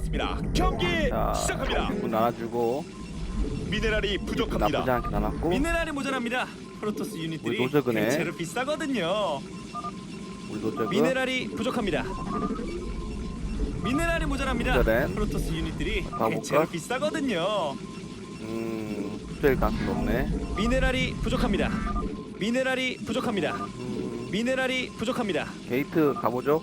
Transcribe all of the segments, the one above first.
남았습니다. 경기 자, 시작합니다. 문 나눠주고 미네랄이 부족합니다. 나쁘지 않게 나눴고 미네랄이 모자랍니다. 프로토스 유닛들이 노저그네. 대체로 비싸거든요. 우리 도저그 미네랄이 부족합니다. 미네랄이 모자랍니다. 기다려. 프로토스 유닛들이 가볼까? 대체로 비싸거든요. 음 수될 가능성 높네 미네랄이 부족합니다. 미네랄이 부족합니다. 음, 미네랄이 부족합니다. 게이트 가보죠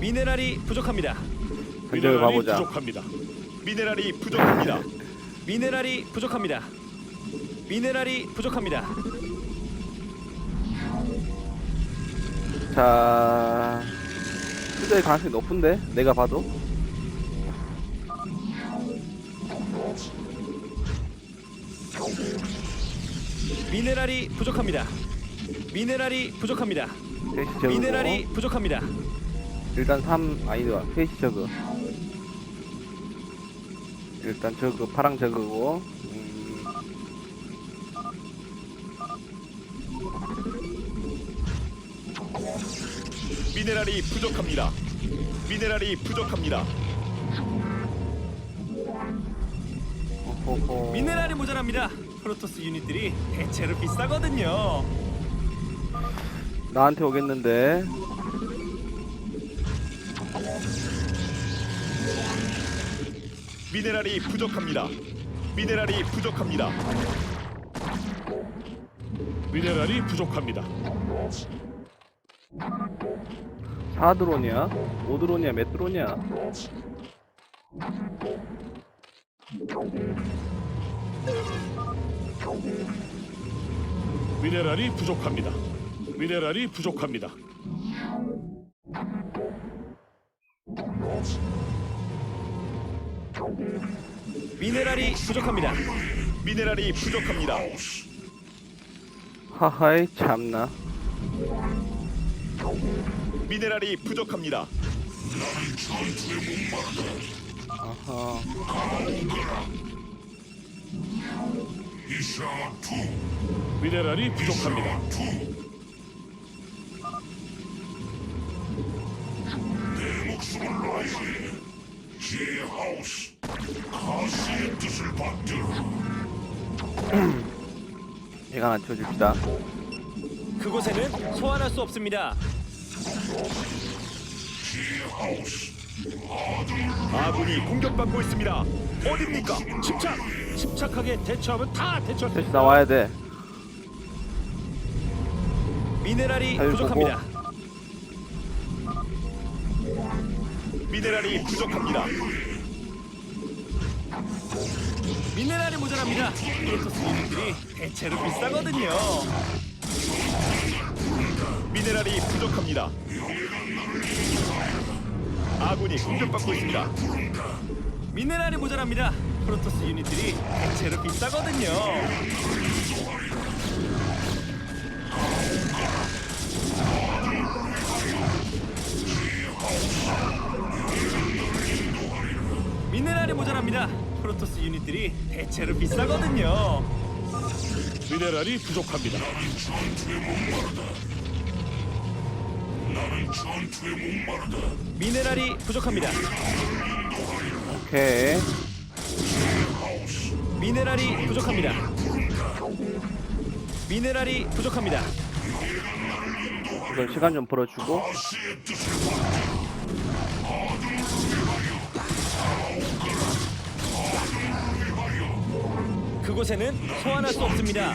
미네랄이 부족합니다. 전적을 가보자 부족합니다. 미네랄이 부족합니다. 미네랄이 부족합니다. 미네랄이 부족합니다. 자 수될 가능성이 높은데 내가 봐도 미네랄이 부족합니다. 미네랄이 부족합니다. 셋이 미네랄이 부족합니다. 일단 3 아니다 셋이 저그 일단 저그 파랑 저그고 음, 미네랄이 부족합니다. 미네랄이 부족합니다. 호호호. 미네랄이 모자랍니다. 프로토스 유닛들이 대체로 비싸거든요. 나한테 오겠는데 미네랄이 부족합니다. 미네랄이 부족합니다. 미네랄이 부족합니다. 4드론이야? 5드론이야? 몇 드론이야? 미네랄이 부족합니다. 미네랄이 부족합니다. 미네랄이 부족합니다. 미네랄이 부족합니다. 하하이 참나 미네랄이 부족합니다. 아하 미네랄이 부족합니다. 얘가 하 나 쳐줍시다 그곳에는 소환할 수 없습니다. 아군이 공격받고 있습니다. 어딥니까? 침착! 침착하게 대처하면 다 대처할 수 셋이 나와야 돼 미네랄이 부족합니다. 미네랄이 부족합니다. 미네랄이 모자랍니다. 프로토스 유닛들이 대체로 비싸거든요. 미네랄이 부족합니다. 아군이 공격받고 있습니다. 미네랄이 모자랍니다. 프로토스 유닛들이 대체로 비싸거든요. 미네랄이 모자랍니다. 프로토스 유닛들이 대체로 비싸거든요. 미네랄이 부족합니다. 미네랄이 부족합니다. 오케이 미네랄이 부족합니다. 미네랄이 부족합니다. 이걸 시간 좀 벌어주고 그곳에는 소환할 수 없습니다.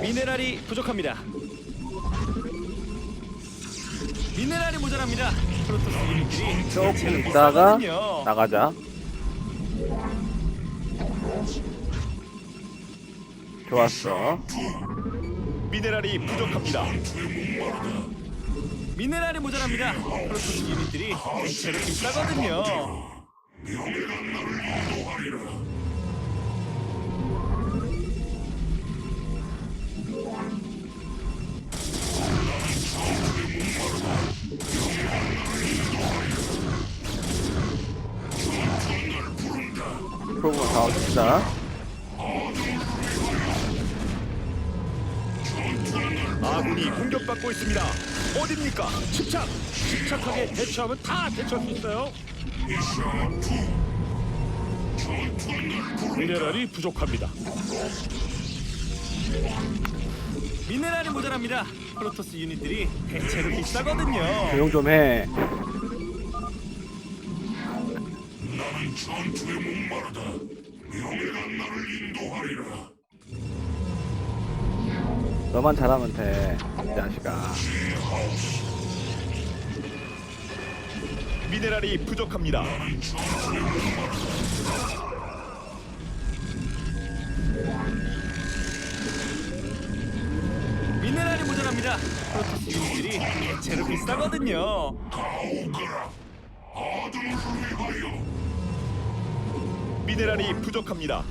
미네랄이 부족합니다. 미네랄이 모자랍니다. 프로토스 유닛들이 조금 대체로 있다가 비싸거든요. 나가자 좋았어 미네랄이 부족합니다. 미네랄이 모자랍니다. 프로토스 유닛들이 대체로 비싸거든요. 프로그램 다 얻읍시다. 아군이 공격받고 있습니다. 어딥니까? 침착! 침착하게 대처하면 다 대처할 수 있어요. 미네랄이 부족합니다. 미네랄이 모자랍니다. 프로토스 유닛들이 대체로 비싸거든요. 조용 좀 해. 너만 잘하면 돼, 이 자식아. 미네랄이 부족합니다. 미네랄이 모자랍니다. 프로토스 유닛들이 대체로 비싸거든요. 미네랄이 부족합니다.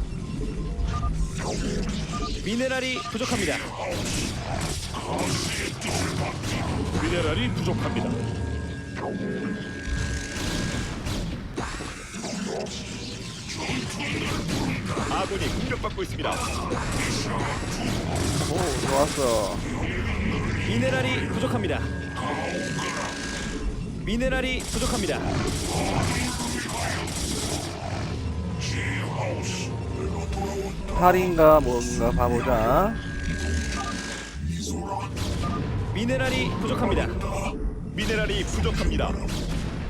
미네랄이 부족합니다. 미네랄이 부족합니다. 아군이 공격받고 있습니다. 오, 좋았어. 미네랄이 부족합니다. 미네랄이 부족합니다. 팔인가 뭔가 봐보자. 미네랄이 부족합니다. 미네랄이 부족합니다.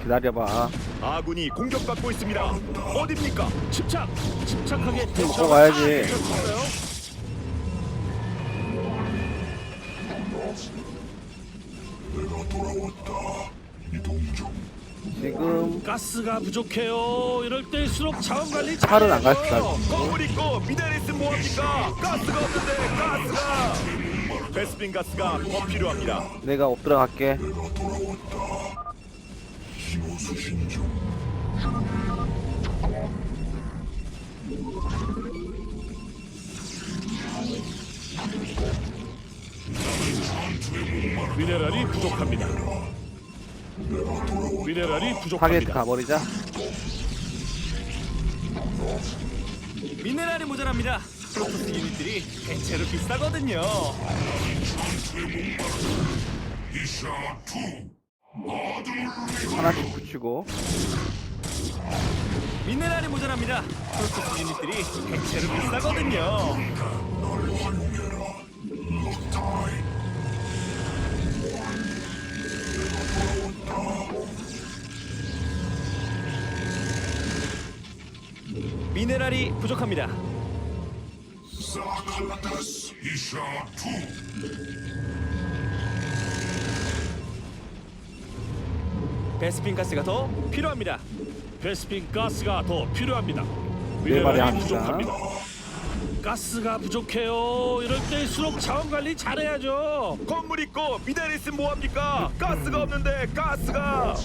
기다려봐. 아군이 공격받고 있습니다. 어딥니까? 침착! 침착하게 먹고 가야지. 다 대처할 수 있어요. 지금 가스가 부족해요. 이럴 때일수록 자원 관리 팔은 안 잘해야죠. 갔을까? 건물 있고 미네랄이 뭐합니까? 가스가 없는데 가스가! 베스핀 가스가 더 필요합니다. 내가 엎드려 갈게. 미네랄이 부족합니다. 미네랄이 부족합니다. 가버리자. 미네랄이 모자랍니다. 프로토스 유닛들이 대체로 비싸거든요. 하나씩 붙이고. 미네랄이 모자랍니다. 프로토스 유닛들이 대체로 비싸거든요. 미네랄이 부족합니다. 베스핀 가스가 더 필요합니다. 베스핀 가스가 더 필요합니다. 네 미네랄이 합니다. 부족합니다. 가스가 부족해요. 이럴 때일수록 자원 관리 잘해야죠. 건물 있고 미네랄 있으면 뭐합니까? 가스가 없는데 가스가!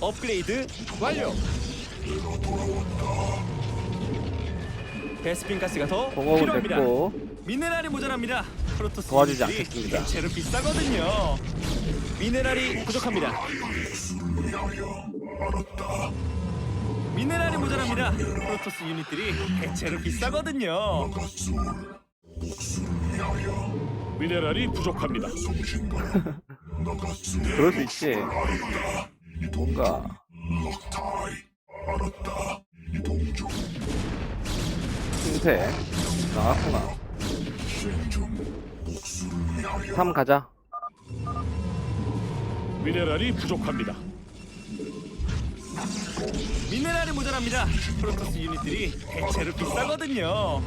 업그레이드 완료. 베스핀 가스가 더 공업은 필요합니다. 됐고. 미네랄이 모자랍니다. 프로토스 도와주지 유닛들이 않겠습니다. 대체로 비싸거든요. 미네랄이 부족합니다. 미네랄이 모자랍니다. 프로토스 유닛들이 대체로 비싸거든요. 미네랄이 부족합니다. 그럴 수 있지. 뭔가. 신세. 나왔구나. 3 가자. 미네랄이 부족합니다. 미네랄이 모자랍니다. 프로토스 유닛들이 대체로 비싸거든요.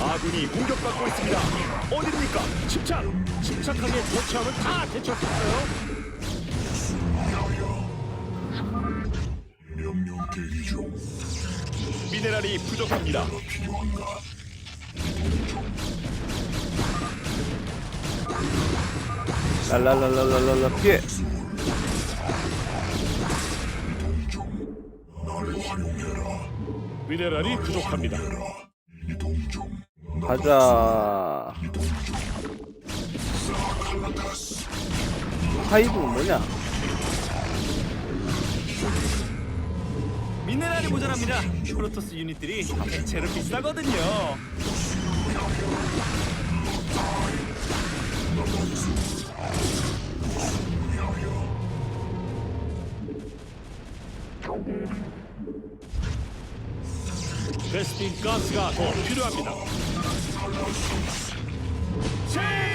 아군이 공격받고 있습니다. 어딥니까? 침착! 침착하게 대처하면 다 대처할 수 있어요. 미네랄이 부족합니다. 랄랄랄랄랄랄라 피해 미네랄이 부족합니다. 가자 하이브는 뭐냐 미네랄이 모자랍니다. 프로토스 유닛들이 대체로 비싸거든요. 베스핀 가스가 더 필요합니다. Change!